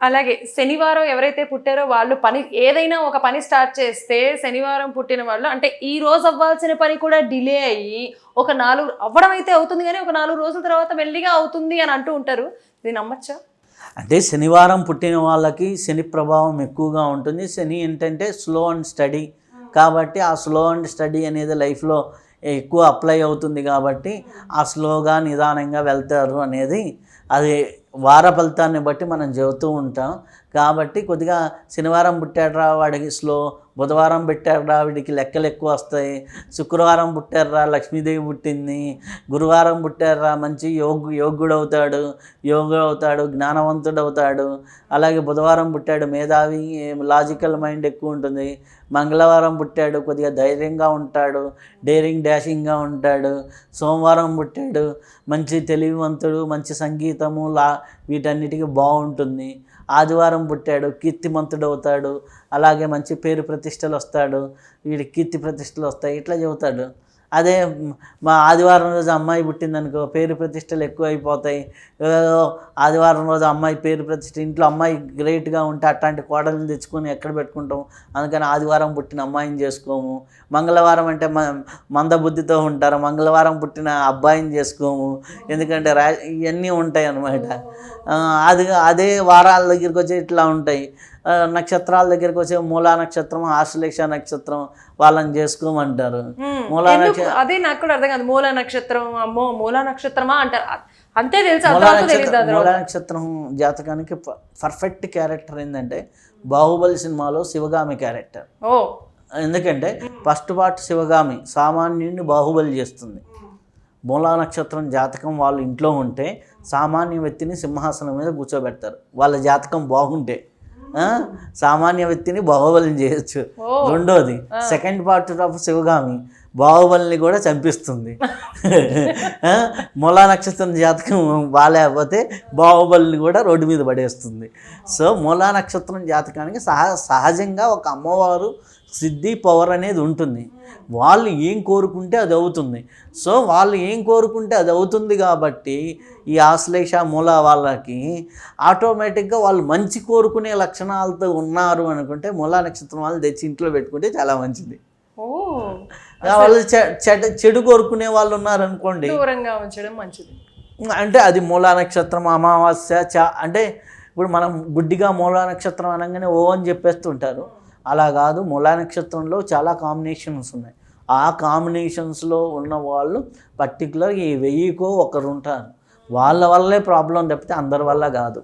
అలాగే శనివారం ఎవరైతే పుట్టారో వాళ్ళు పని ఏదైనా ఒక పని స్టార్ట్ చేస్తే శనివారం పుట్టిన వాళ్ళు అంటే ఈ రోజు అవ్వాల్సిన పని కూడా డిలే అయ్యి ఒక నాలుగు అవ్వడం అయితే అవుతుంది కానీ ఒక నాలుగు రోజుల తర్వాత మెల్లిగా అవుతుంది అని అంటూ ఉంటారు. ఇది నమ్మచ్చా? అంటే శనివారం పుట్టిన వాళ్ళకి శని ప్రభావం ఎక్కువగా ఉంటుంది. శని ఏంటంటే స్లో అండ్ స్టడీ. కాబట్టి ఆ స్లో అండ్ స్టడీ అనేది లైఫ్లో ఎక్కువ అప్లై అవుతుంది కాబట్టి ఆ స్లోగా నిదానంగా వెళ్తారు అనేది అది వార ఫలితాన్ని బట్టి మనం చెబుతూ ఉంటాం. కాబట్టి కొద్దిగా శనివారం పుట్టాడురా వాడికి స్లో బుధవారం పెట్టాడురా వీడికి లెక్కలు ఎక్కువ వస్తాయి. శుక్రవారం పుట్టారురా లక్ష్మీదేవి పుట్టింది. గురువారం పుట్టారురా మంచి యోగ యోగుడు అవుతాడు యోగుడు అవుతాడు జ్ఞానవంతుడు అవుతాడు అలాగే బుధవారం పుట్టాడు మేధావి లాజికల్ మైండ్ ఎక్కువ ఉంటుంది. మంగళవారం పుట్టాడు కొద్దిగా ధైర్యంగా ఉంటాడు డేరింగ్ డాషింగ్గా ఉంటాడు. సోమవారం పుట్టాడు మంచి తెలివివంతుడు మంచి సంగీతము లా వీటన్నిటికీ బాగుంటుంది. ఆదివారం పుట్టాడు కీర్తిమంతుడు అవుతాడు అలాగే మంచి పేరు ప్రతిష్టలు వస్తాడు వీడి కీర్తి ప్రతిష్టలు వస్తాయి ఇట్లా చెబుతాడు. అదే మా ఆదివారం రోజు అమ్మాయి పుట్టిందనుకో పేరు ప్రతిష్టలు ఎక్కువ అయిపోతాయి ఆదివారం రోజు అమ్మాయి పేరు ప్రతిష్ట ఇంట్లో అమ్మాయి గ్రేట్గా ఉంటే అట్లాంటి కోడలను తెచ్చుకొని ఎక్కడ పెట్టుకుంటాం అందుకని ఆదివారం పుట్టిన అమ్మాయిని చేసుకోము. మంగళవారం అంటే మ మందబుద్ధితో ఉంటారు. మంగళవారం పుట్టిన అబ్బాయిని చేసుకోము. ఎందుకంటే రా ఇవన్నీ ఉంటాయి అన్నమాట. అది అదే వారాల దగ్గరికి వచ్చి ఇట్లా ఉంటాయి. నక్షత్రాల దగ్గరికి వచ్చే మూలా నక్షత్రం ఆశ్లేష నక్షత్రం వాళ్ళని చేసుకోమంటారు. మూలా ఎందుకు? అదే నాకు కూడా అర్థం కాదు. మూల నక్షత్రం అమ్మో మూల నక్షత్రమా అంటారు. అంతే తెలుసు తెలియదు నక్షత్రం జాతకానికి పర్ఫెక్ట్ క్యారెక్టర్ ఏంటంటే బాహుబలి సినిమాలో శివగామి క్యారెక్టర్ ఓ. ఎందుకంటే ఫస్ట్ పార్ట్ శివగామి సామాన్యుడిని బాహుబలి చేస్తుంది. మూలా నక్షత్రం జాతకం వాళ్ళ ఇంట్లో ఉంటే సామాన్య వ్యక్తిని సింహాసనం మీద కూర్చోబెడతారు. వాళ్ళ జాతకం బాగుంటే సామాన్య వ్యక్తిని బాహుబలిని చేయొచ్చు. రెండోది సెకండ్ పార్ట్ ఆఫ్ శివగామి బాహుబలిని కూడా చంపిస్తుంది. మూలా నక్షత్రం జాతకం బాగాలేకపోతే బాహుబలిని కూడా రోడ్డు మీద పడేస్తుంది. సో మూలా నక్షత్రం జాతకానికి సహ సహజంగా ఒక అమ్మవారు సిద్ధి పవర్ అనేది ఉంటుంది. వాళ్ళు ఏం కోరుకుంటే అది అవుతుంది. సో వాళ్ళు ఏం కోరుకుంటే అది అవుతుంది కాబట్టి ఈ ఆశ్లేష మూల వాళ్ళకి ఆటోమేటిక్గా వాళ్ళు మంచి కోరుకునే లక్షణాలతో ఉన్నారు అనుకుంటే మూలా నక్షత్రం వాళ్ళు తెచ్చి ఇంట్లో పెట్టుకుంటే చాలా మంచిది. వాళ్ళు చెడు కోరుకునే వాళ్ళు ఉన్నారనుకోండి. దూరంగా ఉంచడం మంచిది. అంటే అది మూలా నక్షత్రం అమావాస్య చా అంటే ఇప్పుడు మనం గుడ్డిగా మూలా నక్షత్రం అనగానే ఓ అని చెప్పేస్తుంటారు. అలా కాదు మూలా నక్షత్రంలో చాలా కాంబినేషన్స్ ఉన్నాయి. ఆ కాంబినేషన్స్లో ఉన్న వాళ్ళు పర్టికులర్ ఈ వెయ్యికో ఒకరు ఉంటారు వాళ్ళ వల్లే ప్రాబ్లం తప్పితే అందరి వల్ల కాదు.